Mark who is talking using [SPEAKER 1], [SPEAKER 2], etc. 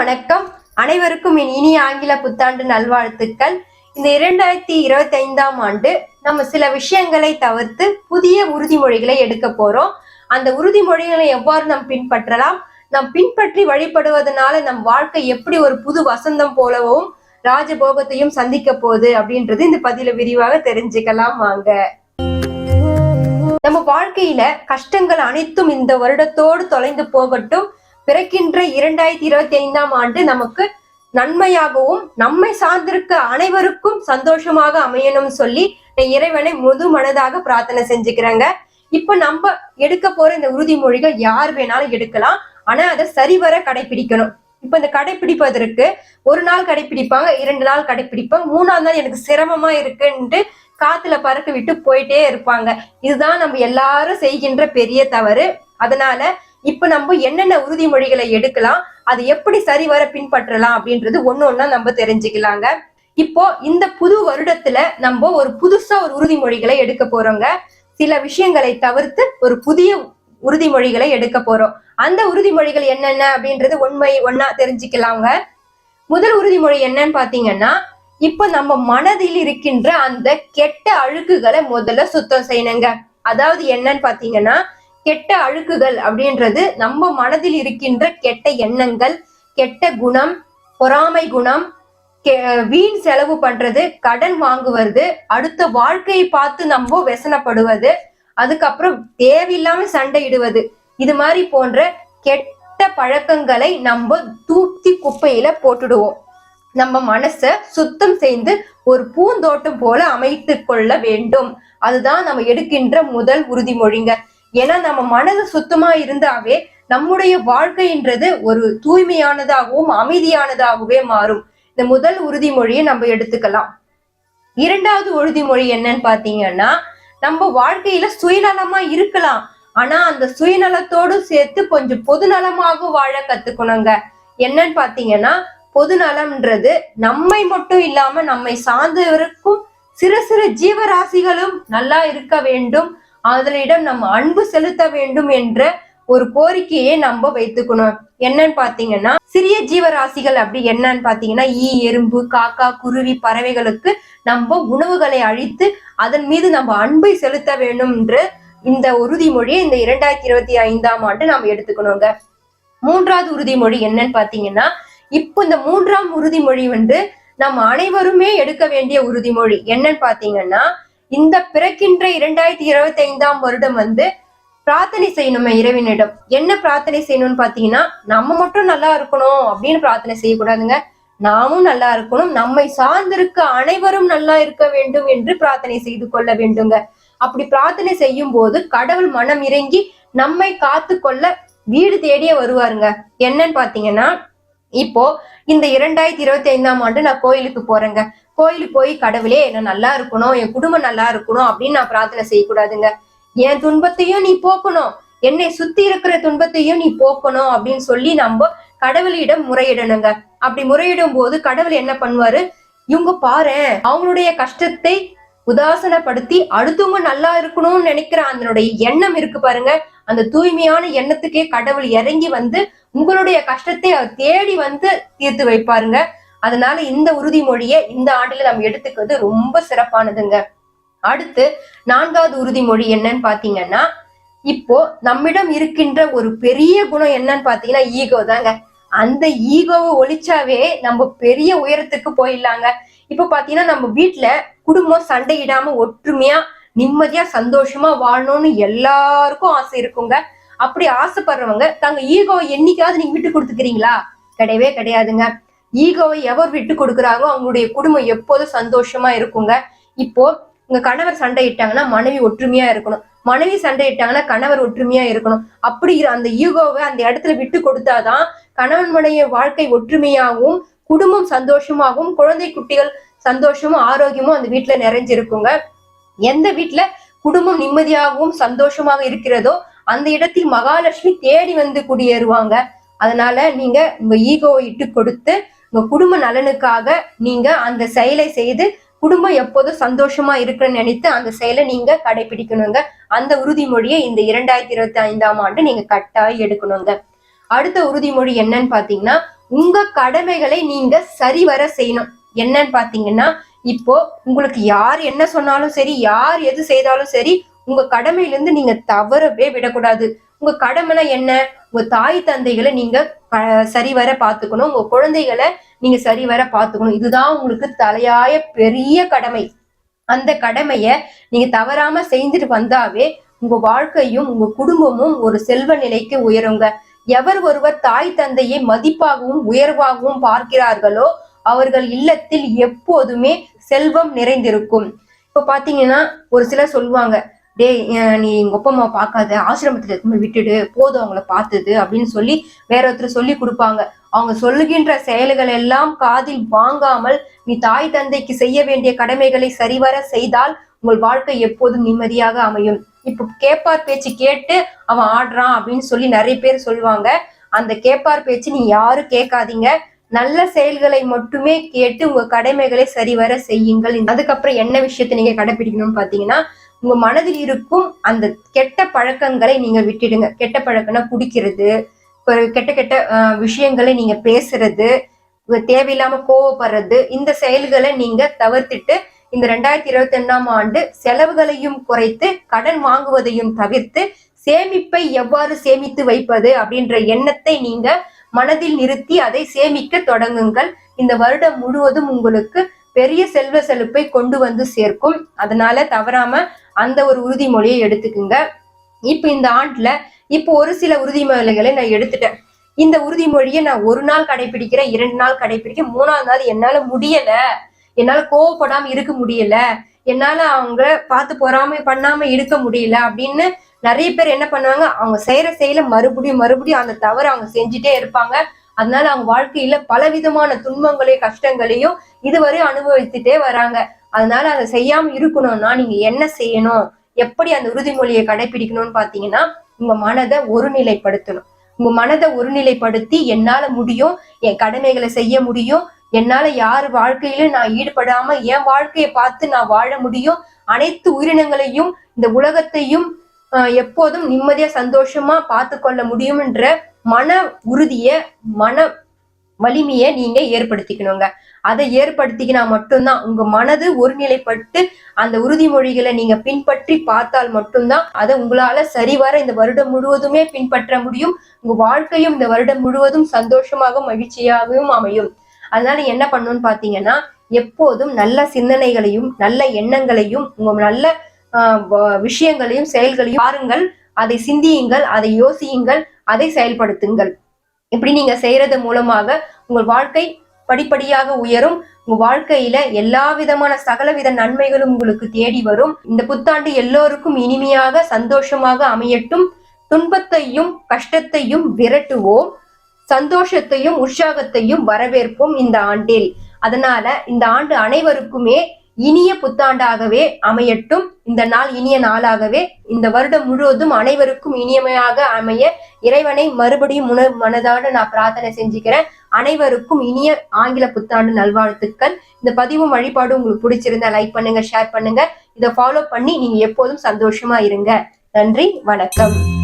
[SPEAKER 1] வணக்கம். அனைவருக்கும் என் இனிய ஆங்கில புத்தாண்டு நல்வாழ்த்துக்கள். இந்த இரண்டாயிரத்தி இருபத்தி ஐந்தாம் ஆண்டு நம்ம சில விஷயங்களை தவிர்த்து புதிய உறுதிமொழிகளை எடுக்க போறோம். அந்த உறுதிமொழிகளை எவ்வாறு நாம் பின்பற்றலாம்? நாம் பின்பற்றி வழிபடுவதனால நம் வாழ்க்கை எப்படி ஒரு புது வசந்தம் போலவும் ராஜபோகத்தையும் சந்திக்க போகுது அப்படின்றது இந்த பதில விரிவாக தெரிஞ்சுக்கலாம் வாங்க. நம்ம வாழ்க்கையில கஷ்டங்கள் அனைத்தும் இந்த வருடத்தோடு தொலைந்து போகட்டும். பிறக்கின்ற இரண்டாயிரத்தி இருபத்தி ஐந்தாம் ஆண்டு நமக்கு நன்மையாகவும் நம்மை சார்ந்திருக்க அனைவருக்கும் சந்தோஷமாக அமையணும்னு சொல்லி நான் இறைவனை முழு மனதாக பிரார்த்தனை செஞ்சுக்கிறேங்க. இப்ப நம்ம எடுக்க போற இந்த உறுதிமொழிகள் யார் வேணாலும் எடுக்கலாம். ஆனா அதை சரிவர கடைபிடிக்கணும். இப்ப இந்த கடைபிடிப்பதற்கு ஒரு நாள் கடைபிடிப்பாங்க இரண்டு நாள் கடைபிடிப்பாங்க மூணாவது நாள் எனக்கு சிரமமா இருக்குன்ட்டு காத்துல பறக்க விட்டு போயிட்டே இருப்பாங்க. இதுதான் நம்ம எல்லாரும் செய்கின்ற பெரிய தவறு. அதனால இப்ப நம்ம என்னென்ன உறுதிமொழிகளை எடுக்கலாம் அதை எப்படி சரிவர பின்பற்றலாம் அப்படின்றது ஒண்ணு ஒன்னா நம்ம தெரிஞ்சுக்கலாங்க. இப்போ இந்த புது வருடத்துல நம்ம ஒரு புதுசா ஒரு உறுதிமொழிகளை எடுக்க போறோங்க. சில விஷயங்களை தவிர்த்து ஒரு புதிய உறுதிமொழிகளை எடுக்க போறோம். அந்த உறுதிமொழிகள் என்னென்ன அப்படின்றது உண்மை ஒன்னா தெரிஞ்சுக்கலாங்க. முதல் உறுதிமொழி என்னன்னு பாத்தீங்கன்னா இப்ப நம்ம மனதில் இருக்கின்ற அந்த கெட்ட அழுக்குகளை முதல்ல சுத்தம் செய்யணுங்க. அதாவது என்னன்னு பாத்தீங்கன்னா கெட்ட அழுக்குகள் அப்படின்றது நம்ம மனதில் இருக்கின்ற கெட்ட எண்ணங்கள் கெட்ட குணம் பொறாமை குணம் கெ- வீண் செலவு பண்றது கடன் வாங்குவது அடுத்த வாழ்க்கையை பார்த்து நம்ம வெசனப்படுவது அதுக்கப்புறம் தேவையில்லாம சண்டையிடுவது இது மாதிரி போன்ற கெட்ட பழக்கங்களை நம்ம தூக்கி குப்பையில போட்டுடுவோம். நம்ம மனச சுத்தம் செய்து ஒரு பூந்தோட்டம் போல அமைத்து கொள்ள வேண்டும். அதுதான் நம்ம எடுக்கின்ற முதல் உறுதிமொழிங்க. ஏன்னா நம்ம மனது சுத்தமா இருந்தாவே நம்முடைய வாழ்க்கைன்றது ஒரு தூய்மையானதாகவும் அமைதியானதாகவே மாறும். இந்த முதல் உறுதிமொழியை நம்ம எடுத்துக்கலாம். இரண்டாவது உறுதிமொழி என்னன்னு பாத்தீங்கன்னா நம்ம வாழ்க்கையில சுயநலமா இருக்கலாம். ஆனா அந்த சுயநலத்தோடு சேர்த்து கொஞ்சம் பொதுநலமாக வாழ கத்துக்கணுங்க. என்னன்னு பாத்தீங்கன்னா பொதுநலம்ன்றது நம்மை மட்டும் இல்லாம நம்மை சார்ந்தவருக்கும் சிறு சிறு ஜீவராசிகளும் நல்லா இருக்க வேண்டும். அதனிடம் நம்ம அன்பு செலுத்த வேண்டும் என்ற ஒரு கோரிக்கையை நம்ம வைத்துக்கணும். என்னன்னு பாத்தீங்கன்னா சிறிய ஜீவராசிகள் அப்படி என்னன்னு பாத்தீங்கன்னா ஈ எறும்பு காக்கா குருவி பறவைகளுக்கு நம்ம உணவுகளை அழித்து அதன் மீது நம்ம அன்பை செலுத்த வேண்டும் என்று இந்த உறுதிமொழியை இந்த இரண்டாயிரத்தி இருபத்தி ஐந்தாம் ஆண்டு நம்ம எடுத்துக்கணுங்க. மூன்றாவது உறுதிமொழி என்னன்னு பாத்தீங்கன்னா இப்போ இந்த மூன்றாம் உறுதிமொழி வந்து நம்ம அனைவருமே எடுக்க வேண்டிய உறுதிமொழி என்னன்னு பாத்தீங்கன்னா இந்த பிறக்கின்ற இரண்டாயிரத்தி இருபத்தி ஐந்தாம் வருடம் வந்து பிரார்த்தனை செய்யணுமே இறைவனிடம். என்ன பிரார்த்தனை செய்யணும்னு பாத்தீங்கன்னா நம்ம மட்டும் நல்லா இருக்கணும் அப்படின்னு பிரார்த்தனை செய்யக்கூடாதுங்க. நாமும் நல்லா இருக்கணும். நம்மை சார்ந்திருக்க அனைவரும் நல்லா இருக்க வேண்டும் என்று பிரார்த்தனை செய்து கொள்ள வேண்டுங்க. அப்படி பிரார்த்தனை செய்யும் போது கடவுள் மனம் இறங்கி நம்மை காத்து கொள்ள வீடு தேடியே வருவாருங்க. என்னன்னு பாத்தீங்கன்னா இப்போ இந்த இரண்டாயிரத்தி இருபத்தி ஐந்தாம் ஆண்டு நான் கோயிலுக்கு போறேங்க. கோயிலுக்கு போய் கடவுளே நான் நல்லா இருக்கணும் என் குடும்பம் நல்லா இருக்கணும் அப்படின்னு நான் பிரார்த்தனை செய்யக்கூடாதுங்க. என் துன்பத்தையும் நீ போக்கணும். என்னை சுத்தி இருக்கிற துன்பத்தையும் நீ போக்கணும் அப்படின்னு சொல்லி நம்ம கடவுளிடம் முறையிடணுங்க. அப்படி முறையிடும் போது கடவுள் என்ன பண்ணுவாரு? இவங்க பாரேன் அவங்களுடைய கஷ்டத்தை உதாசனப்படுத்தி அடுத்தவங்க நல்லா இருக்கணும்னு நினைக்கிற அதனுடைய எண்ணம் இருக்கு பாருங்க. அந்த தூய்மையான எண்ணத்துக்கே கடவுள் இறங்கி வந்து உங்களுடைய கஷ்டத்தை அவர் தேடி வந்து தீர்த்து வைப்பாருங்க. அதனால இந்த உறுதிமொழியை இந்த ஆண்டுல நம்ம எடுத்துக்கிறது ரொம்ப சிறப்பானதுங்க. அடுத்து நான்காவது உறுதிமொழி என்னன்னு பாத்தீங்கன்னா இப்போ நம்மிடம் இருக்கின்ற ஒரு பெரிய குணம் என்னன்னு பாத்தீங்கன்னா ஈகோ தாங்க. அந்த ஈகோவை ஒழிச்சாவே நம்ம பெரிய உயரத்துக்கு போயிடலாங்க. இப்ப பாத்தீங்கன்னா நம்ம வீட்டுல குடும்பம் சண்டையிடாம ஒற்றுமையா நிம்மதியா சந்தோஷமா வாழணும்னு எல்லாருக்கும் ஆசை இருக்குங்க. அப்படி ஆசைப்படுறவங்க தங்க ஈகோவை என்னைக்காவது நீங்க விட்டு கொடுத்துக்கிறீங்களா? கிடையவே கிடையாதுங்க. ஈகோவை எவர் விட்டு கொடுக்குறாங்களோ அவங்களுடைய குடும்பம் எப்போதும் சந்தோஷமா இருக்குங்க. இப்போ உங்க கணவர் சண்டையிட்டாங்கன்னா மனைவி ஒற்றுமையா இருக்கணும். மனைவி சண்டையிட்டாங்கன்னா கணவர் ஒற்றுமையா இருக்கணும். அப்படி அந்த ஈகோவை அந்த இடத்துல விட்டு கொடுத்தாதான் கணவன் மனைவி வாழ்க்கை ஒற்றுமையாகவும் குடும்பம் சந்தோஷமாகவும் குழந்தை குட்டிகள் சந்தோஷமும் ஆரோக்கியமும் அந்த வீட்டுல நிறைஞ்சிருக்குங்க. எந்த வீட்டுல குடும்பம் நிம்மதியாகவும் சந்தோஷமாக இருக்கிறதோ அந்த இடத்தில் மகாலட்சுமி தேடி வந்து குடியேறுவாங்க. அதனால நீங்க உங்க ஈகோவை இட்டு கொடுத்து உங்க குடும்ப நலனுக்காக நீங்க அந்த செயலை செய்து குடும்பம் எப்போதும் சந்தோஷமா இருக்குன்னு நினைத்து அந்த செயலை நீங்க கடைபிடிக்கணுங்க. அந்த உறுதிமொழியை இந்த இரண்டாயிரத்தி இருபத்தி ஐந்தாம் ஆண்டு நீங்க கட்டாயம் எடுக்கணுங்க. அடுத்த உறுதிமொழி என்னன்னு பாத்தீங்கன்னா உங்க கடமைகளை நீங்க சரிவர செய்யணும். என்னன்னு பாத்தீங்கன்னா இப்போ உங்களுக்கு யார் என்ன சொன்னாலும் சரி யார் எது செய்தாலும் சரி உங்க கடமையிலிருந்து நீங்க தவறவே விடக்கூடாது. உங்க கடமைனா என்ன? உங்க தாய் தந்தைகளை நீங்க சரிவர பாத்துக்கணும் உங்க குழந்தைகளை நீங்க சரிவர பாத்துக்கணும் இதுதான் உங்களுக்கு தலையாய பெரிய கடமை. அந்த கடமைய நீங்க தவறாம செய்துட்டு வந்தாவே உங்க வாழ்க்கையும் உங்க குடும்பமும் ஒரு செல்வ நிலைக்கு உயருங்க. எவர் ஒருவர் தாய் தந்தையை மதிப்பாகவும் உயர்வாகவும் பார்க்கிறார்களோ அவர்கள் இல்லத்தில் எப்போதுமே செல்வம் நிறைந்திருக்கும். இப்ப பாத்தீங்கன்னா ஒரு சிலர் சொல்லுவாங்க டேய் நீ எங்க அப்பா அம்மா பார்க்காத ஆசிரமத்துல இருக்கும்போது விட்டுடு போதும் அவங்கள பார்த்தது அப்படின்னு சொல்லி வேற ஒருத்தர் சொல்லி கொடுப்பாங்க. அவங்க சொல்லுகின்ற செயல்கள் எல்லாம் காதில் வாங்காமல் நீ தாய் தந்தைக்கு செய்ய வேண்டிய கடமைகளை சரிவர செய்தால் உங்கள் வாழ்க்கை எப்போதும் நிம்மதியாக அமையும். இப்போ கேப்பார் பேச்சு கேட்டு அவன் ஆடுறான் அப்படின்னு சொல்லி நிறைய பேர் சொல்லுவாங்க. அந்த கேப்பார் பேச்சு நீ யாரும் கேட்காதீங்க. நல்ல செயல்களை மட்டுமே கேட்டு உங்க கடமைகளை சரிவர செய்யுங்கள். அதுக்கப்புறம் என்ன விஷயத்தை நீங்க கடைபிடிக்கணும்னு பாத்தீங்கன்னா உங்க மனதில் இருக்கும் அந்த கெட்ட பழக்கங்களை நீங்க விட்டுடுங்க. கெட்ட பழக்கம்னா குடிக்கிறது கெட்ட கெட்ட விஷயங்களை நீங்க பேசுறது தேவையில்லாம கோவப்படுறது இந்த செயல்களை நீங்க தவிர்த்துட்டு இந்த ரெண்டாயிரத்தி இருபத்தி ஒன்னாம் ஆண்டு செலவுகளையும் குறைத்து கடன் வாங்குவதையும் தவிர்த்து சேமிப்பை எவ்வாறு சேமித்து வைப்பது அப்படின்ற எண்ணத்தை நீங்க மனதில் நிறுத்தி அதை சேமிக்க தொடங்குங்கள். இந்த வருடம் முழுவதும் உங்களுக்கு பெரிய செல்வ செழிப்பை கொண்டு வந்து சேர்க்கும். அதனால தவறாம அந்த ஒரு உறுதிமொழியை எடுத்துக்குங்க. இப்ப இந்த ஆண்டுல இப்போ ஒரு சில உறுதிமொழிகளை நான் எடுத்துட்டேன். இந்த உறுதிமொழியை நான் ஒரு நாள் கடைபிடிக்கிறேன் இரண்டு நாள் கடைபிடிக்க மூணாவது நாள் என்னால முடியல. என்னால கோவப்படாம இருக்க முடியல. என்னால அவங்க பார்த்து பொறாமை பண்ணாம இருக்க முடியல அப்படின்னு நிறைய பேர் என்ன பண்ணுவாங்க அவங்க செய்யற செயல மறுபடியும் மறுபடியும் அந்த தவறு அவங்க செஞ்சுட்டே இருப்பாங்க. அதனால அவங்க வாழ்க்கையில பலவிதமான துன்பங்களையும் கஷ்டங்களையும் இதுவரை அனுபவித்துட்டே வராங்க. அதனால அதை செய்யாம இருக்கணும்னா நீங்க என்ன செய்யணும்? எப்படி அந்த உறுதிமொழியை கடைபிடிக்கணும்னு பாத்தீங்கன்னா உங்க மனதை ஒருநிலைப்படுத்தணும். உங்க மனதை ஒருநிலைப்படுத்தி என்னால முடியும் என் கடமைகளை செய்ய முடியும் என்னால யார் வாழ்க்கையிலும் நான் ஈடுபடாம என் வாழ்க்கையை பார்த்து நான் வாழ முடியும். அனைத்து உயிரினங்களையும் இந்த உலகத்தையும் ஆஹ், எப்போதும் நிம்மதியா சந்தோஷமா பார்த்து கொள்ள முடியும்ன்ற மன உறுதிய மன வலிமையை நீங்க ஏற்படுத்திக்கணுங்க. அதை ஏற்படுத்திக்கினா மட்டும்தான் உங்க மனது ஒருநிலைப்பட்டு அந்த உறுதிமொழிகளை நீங்க பின்பற்றி பார்த்தால் மட்டும்தான் அதை உங்களால சரிவர இந்த வருடம் முழுவதுமே பின்பற்ற முடியும். உங்க வாழ்க்கையும் இந்த வருடம் முழுவதும் சந்தோஷமாக மகிழ்ச்சியாகவும் அமையும். அதனால என்ன பண்ணணும்னு பாத்தீங்கன்னா எப்போதும் நல்ல சிந்தனைகளையும் நல்ல எண்ணங்களையும் உங்க நல்ல ஆஹ், விஷயங்களையும் செயல்களையும் பாருங்கள். அதை சிந்தியுங்கள் அதை யோசியுங்கள் அதை செயல்படுத்துங்கள். இப்படி நீங்க செய்யறது மூலமாக உங்கள் வாழ்க்கை படிப்படியாக உயரும். உங்க வாழ்க்கையில எல்லா விதமான சகலவித நன்மைகளும் உங்களுக்கு தேடி வரும். இந்த புத்தாண்டு எல்லோருக்கும் இனிமையாக சந்தோஷமாக அமையட்டும். துன்பத்தையும் கஷ்டத்தையும் விரட்டுவோம். சந்தோஷத்தையும் உற்சாகத்தையும் வரவேற்போம் இந்த ஆண்டில். அதனால இந்த ஆண்டு அனைவருக்குமே இனிய புத்தாண்டாகவே அமையட்டும். இந்த நாள் இனிய நாளாகவே இந்த வருடம் முழுவதும் அனைவருக்கும் இனியமையாக அமைய இறைவனை மறுபடியும் முன மனதாட நான் பிரார்த்தனை செஞ்சுக்கிறேன். அனைவருக்கும் இனிய ஆங்கில புத்தாண்டு நல்வாழ்த்துக்கள். இந்த பதிவும் வழிபாடும் உங்களுக்கு பிடிச்சிருந்தா லைக் பண்ணுங்க ஷேர் பண்ணுங்க. இதை ஃபாலோ பண்ணி நீங்க எப்போதும் சந்தோஷமா இருங்க. நன்றி வணக்கம்.